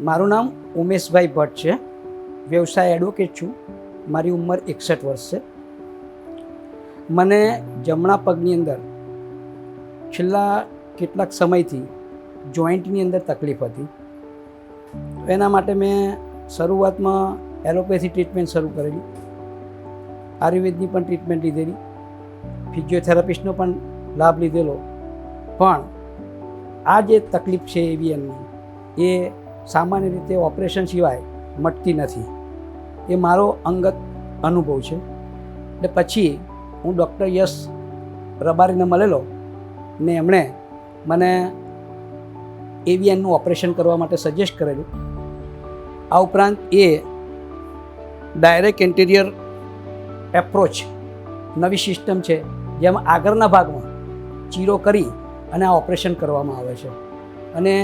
મારું નામ ઉમેશભાઈ ભટ્ટ છે. વ્યવસાય એડવોકેટ છું. મારી ઉંમર એકસઠ વર્ષ છે. મને જમણા પગની અંદર છેલ્લા કેટલાક સમયથી જોઈન્ટની અંદર તકલીફ હતી. એના માટે મેં શરૂઆતમાં એલોપેથી ટ્રીટમેન્ટ શરૂ કરેલી. આયુર્વેદની પણ ટ્રીટમેન્ટ લીધેલી. ફિઝિયોથેરાપિસ્ટનો પણ લાભ લીધેલો. પણ આ જે તકલીફ છે એવી એમની, એ સામાન્ય રીતે ઓપરેશન સિવાય મટતી નથી. એ મારો અંગત અનુભવ છે. એટલે પછી હું ડૉક્ટર યશ રબારીને મળેલો ને એમણે મને એવીએનનું ઓપરેશન કરવા માટે સજેસ્ટ કરેલું. આ ઉપરાંત એ ડાયરેક્ટ ઇન્ટિરિયર એપ્રોચ નવી સિસ્ટમ છે, જેમાં આગળના ભાગમાં ચીરો કરી અને આ ઓપરેશન કરવામાં આવે છે. અને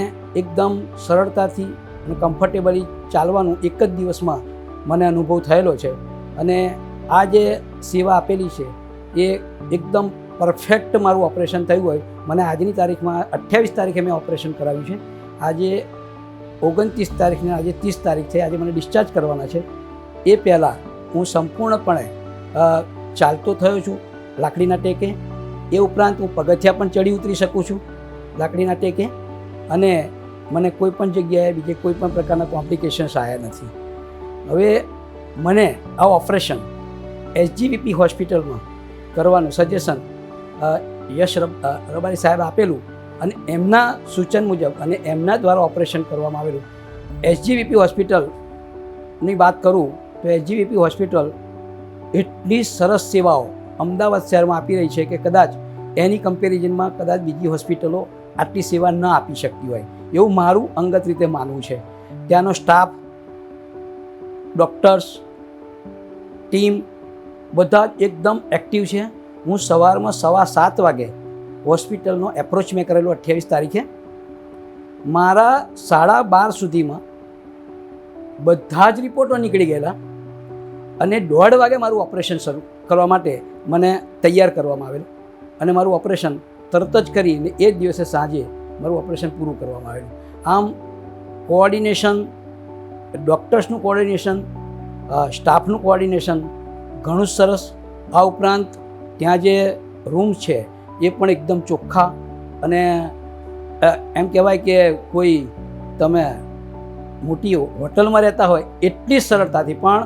એકદમ સરળતાથી અને કમ્ફર્ટેબલી ચાલવાનું એક જ દિવસમાં મને અનુભવ થયેલો છે. અને આ જે સેવા આપેલી છે, એ એકદમ પરફેક્ટ મારું ઓપરેશન થયું હોય. મને આજની તારીખમાં અઠ્યાવીસ તારીખે મેં ઓપરેશન કરાવ્યું છે. આજે ઓગણત્રીસ તારીખને આજે ત્રીસ તારીખ છે આજે મને ડિસ્ચાર્જ કરવાના છે. એ પહેલાં હું સંપૂર્ણપણે ચાલતો થયો છું લાકડીના ટેકે. એ ઉપરાંત હું પગથિયા પણ ચડી ઉતરી શકું છું લાકડીના ટેકે. અને મને કોઈ પણ જગ્યાએ બીજે કોઈ પણ પ્રકારના કોમ્પ્લિકેશન્સ આવ્યા નથી. હવે મને આ ઓપરેશન એસજીવીપી હોસ્પિટલમાં કરવાનું સજેશન યશ રબ- રબારી સાહેબ આપેલું અને એમના સૂચન મુજબ અને એમના દ્વારા ઓપરેશન કરવામાં આવેલું. એસજીવીપી હોસ્પિટલની વાત કરું તો એસજીવીપી હોસ્પિટલ એટલી સરસ સેવાઓ અમદાવાદ શહેરમાં આપી રહી છે કે કદાચ એની કમ્પેરિઝનમાં કદાચ બીજી હોસ્પિટલો આટલી સેવા ન આપી શકતી હોય. એવું મારું અંગત રીતે માનવું છે. ત્યાંનો સ્ટાફ ડૉક્ટર્સ ટીમ બધા જ એકદમ એક્ટિવ છે. હું સવારમાં સવા સાત વાગે હોસ્પિટલનો એપ્રોચ મેં કરેલો અઠ્યાવીસ તારીખે. મારા સાડા બાર સુધીમાં બધા જ રિપોર્ટો નીકળી ગયેલા અને દોઢ વાગે મારું ઓપરેશન શરૂ કરવા માટે મને તૈયાર કરવામાં આવેલું. અને મારું ઓપરેશન તરત જ કરીને એ જ દિવસે સાંજે મારું ઓપરેશન પૂરું કરવામાં આવેલું આમ કોઓર્ડિનેશન ડૉક્ટર્સનું કોઓર્ડિનેશન સ્ટાફનું કોઓર્ડિનેશન ઘણું સરસ. આ ઉપરાંત ત્યાં જે રૂમ છે એ પણ એકદમ ચોખ્ખા અને એમ કહેવાય કે કોઈ તમે મોટી હોટલમાં રહેતા હોય એટલી સરળતાથી, પણ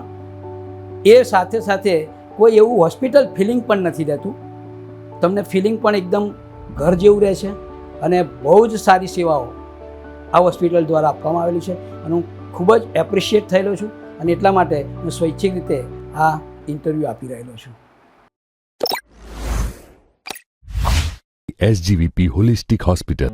એ સાથે સાથે કોઈ એવું હોસ્પિટલ ફિલિંગ પણ નથી રહેતું. તમને ફિલિંગ પણ એકદમ ઘર જેવું રહે છે અને બહુ જ સારી સેવાઓ આ હોસ્પિટલ દ્વારા આપવામાં આવેલી છે અને હું ખૂબ જ એપ્રિશિએટ થયેલો છું અને એટલા માટે હું સ્વૈચ્છિક રીતે આ ઇન્ટરવ્યૂ આપી રહેલો છું. SGVP holistic hospital